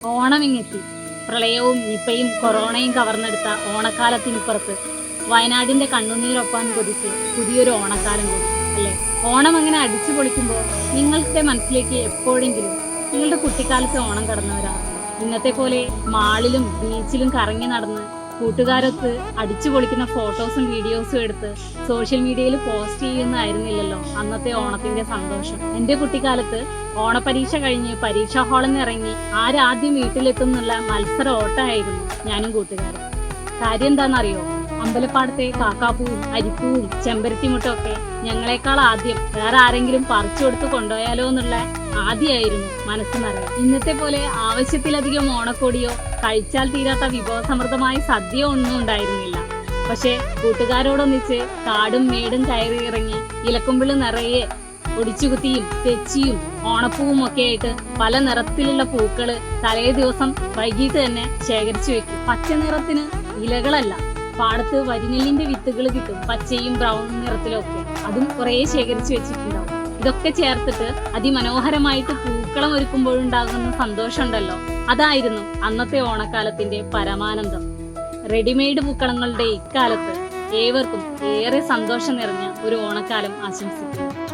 ഓണമിങ്ങെത്തി. പ്രളയവും നിപ്പയും കൊറോണയും കവർന്നെടുത്ത ഓണക്കാലത്തിനുപ്പുറത്ത് വയനാടിന്റെ കണ്ണുനീരൊപ്പാൻ കൊതിച്ച് പുതിയൊരു ഓണക്കാലം കൂടി അല്ലേ? ഓണം അങ്ങനെ അടിച്ചു പൊളിക്കുമ്പോൾ നിങ്ങളുടെ മനസ്സിലേക്ക് എപ്പോഴെങ്കിലും നിങ്ങളുടെ കുട്ടിക്കാലത്തെ ഓണം കടന്നവരാണ് ഇന്നത്തെ പോലെ മാളിലും ബീച്ചിലും കറങ്ങി നടന്ന് കൂട്ടുകാരൊത്ത് അടിച്ചു പൊളിക്കുന്ന ഫോട്ടോസും വീഡിയോസും എടുത്ത് സോഷ്യൽ മീഡിയയിൽ പോസ്റ്റ് ചെയ്യുന്നതായിരുന്നില്ലല്ലോ അന്നത്തെ ഓണത്തിന്റെ സന്തോഷം. എന്റെ കുട്ടിക്കാലത്ത് ഓണപരീക്ഷ കഴിഞ്ഞ് പരീക്ഷാ ഹാളിൽ നിന്ന് ഇറങ്ങി ആരാദ്യം വീട്ടിലെത്തും എന്നുള്ള മത്സര ഓട്ടമായിരുന്നു ഞാനും കൂട്ടുകാരും. കാര്യം എന്താണെന്നറിയോ? അമ്പലപ്പാടത്തെ കാക്കാപ്പൂവും അരിപ്പൂവും ചെമ്പരത്തിമുട്ടും ഒക്കെ ഞങ്ങളെക്കാൾ ആദ്യം വേറെ ആരെങ്കിലും പറിച്ചു കൊടുത്ത് കൊണ്ടുപോയാലോ എന്നുള്ള ആദ്യമായിരുന്നു മനസ്സ് നിറയെ ഇന്നത്തെ പോലെ ആവശ്യത്തിലധികം ഓണക്കോടിയോ കഴിച്ചാൽ തീരാത്ത വിഭവസമൃദ്ധമായ സദ്യയോ ഒന്നും ഉണ്ടായിരുന്നില്ല. പക്ഷെ കൂട്ടുകാരോടൊന്നിച്ച് കാടും മേടും കയറി ഇറങ്ങി ഇലക്കുമ്പിൾ നിറയെ ഒടിച്ചുകുത്തിയും തെച്ചിയും ഓണപ്പൂവും ഒക്കെ ആയിട്ട് പല നിറത്തിലുള്ള പൂക്കൾ തലേ ദിവസം വൈകിട്ട് തന്നെ ശേഖരിച്ചു വെക്കും. പച്ച നിറത്തിന് ഇലകളല്ല പാടത്ത് വരിനെല്ലിന്റെ വിത്തുകൾ കിട്ടും പച്ചയും ബ്രൗൺ നിറത്തിലൊക്കെ. അതും കുറേ ശേഖരിച്ചു വെച്ചിട്ടുണ്ടാവും. ഇതൊക്കെ ചേർത്തിട്ട് അതിമനോഹരമായിട്ട് പൂക്കളം ഒരുക്കുമ്പോഴുണ്ടാകുന്ന സന്തോഷമുണ്ടല്ലോ. അതായിരുന്നു അന്നത്തെ ഓണക്കാലത്തിന്റെ പരമാനന്ദം. റെഡിമെയ്ഡ് പൂക്കളങ്ങളുടെ ഇക്കാലത്ത് ഏവർക്കും ഏറെ സന്തോഷം നിറഞ്ഞ ഒരു ഓണക്കാലം ആശംസിക്കുന്നു.